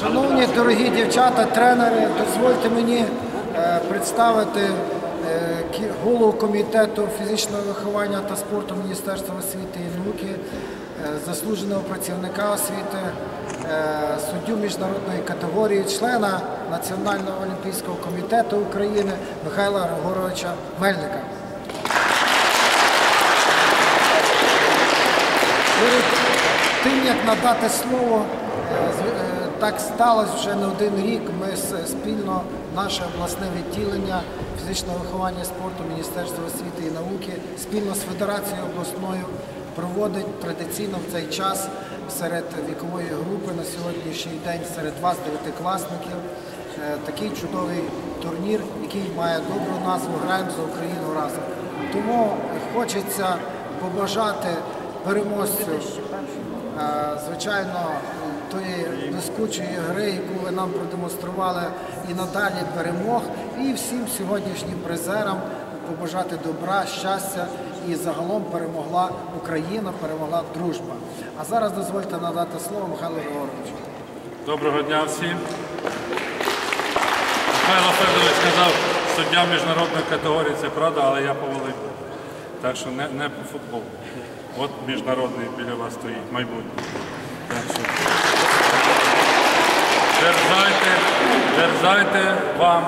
Шановні дорогі дівчата, тренери, дозвольте мені е, представити е, голову комітету фізичного виховання та спорту Міністерства освіти і науки, е, заслуженого працівника освіти, суддю міжнародної категорії, члена Національного олімпійського комітету України Михайла Григоровича Мельника. Перед тим, як надати слово, так сталося вже не один рік. Ми спільно, наше обласне відділення фізичного виховання спорту Міністерства освіти і науки спільно з Федерацією обласною проводить традиційно в цей час серед вікової групи на сьогоднішній день серед вас, дев'ятикласників, е, такий чудовий турнір, який має добру назву Граємо за Україну разом. Тому хочеться побажати переможцю, звичайно, тої блискучої гри, яку ви нам продемонстрували, і надалі перемог, і всім сьогоднішнім призерам побажати добра, щастя і загалом перемогла Україна, перемогла дружба. А зараз дозвольте надати слово Михайлу Григоровичу. Доброго дня всім. Михайло Федорович сказав, суддя міжнародної категорії, це правда, але я по. Так що не, не по футболу. От міжнародний біля вас стоїть, майбутнє. Дерзайте, дерзайте вам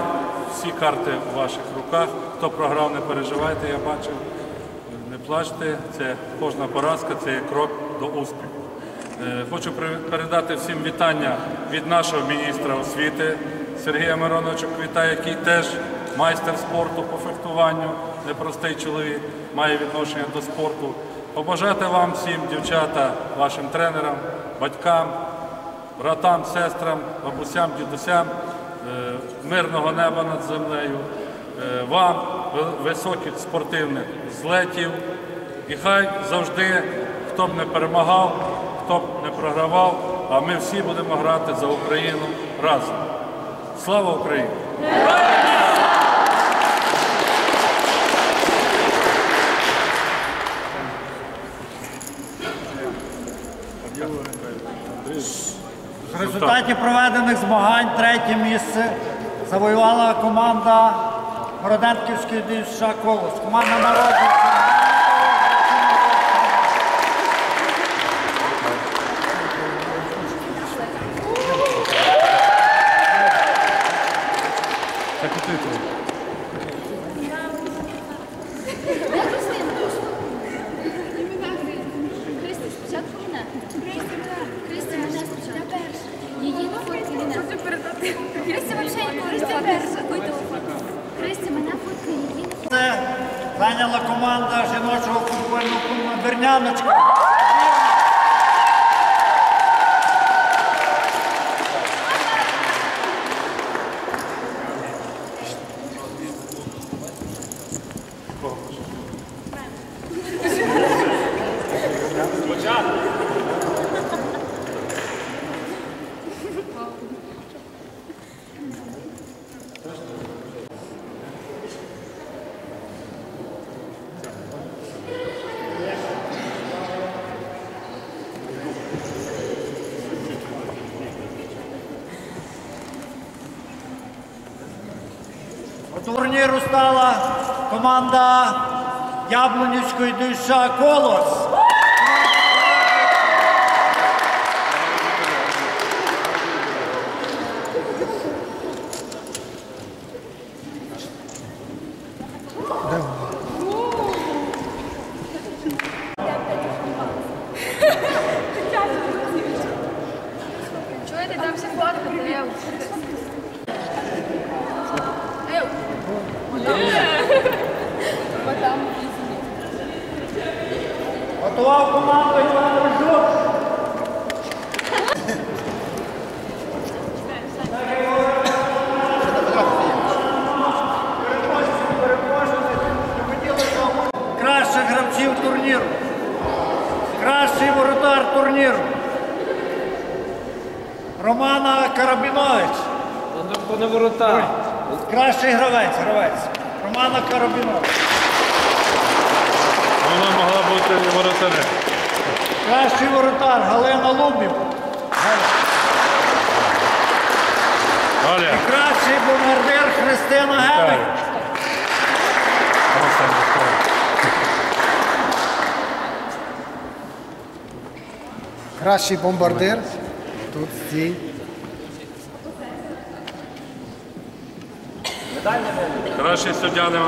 всі карти у ваших руках. Хто програв, не переживайте, я бачив. Не плачте, це кожна поразка, це є крок до успіху. Е, Хочу передати всім вітання від нашого міністра освіти Сергія Мироновича Квіта, який теж майстер спорту по фехтуванню, непростий чоловік, має відношення до спорту. Побажати вам всім, дівчата, вашим тренерам, батькам, братам, сестрам, бабусям, дідусям, е, мирного неба над землею, е, вам високих спортивних злетів. І хай завжди, хто б не перемагав, хто б не програвав, а ми всі будемо грати за Україну разом. Слава Україні! В результаті проведених змагань третє місце завоювала команда Городенківський ДЮСШ Колос. Команда народжується. Христя, спочатку мене. Христя, мене спочатку. Її фотки мене. Христя взагалі ніколи не фоткає. Христя, мене фоткає. Це зайняла команда жіночого футбольного клубу Верняночка. Турніру стала команда Яблунівської душа Колос. Готував команду Іван Рожук. Кращих гравців турніру. Кращий воротар турніру. Романа Карабінович. То не ворота. Кращий гравець, гравець. Романа Карабінович. Вона могла бути і воротарем. Кращий воротар Галина Лубів. Галя. Оля. Кращий бомбардир Христина вітаю. Кращий бомбардир. Тут стій. Кращий суддя нема.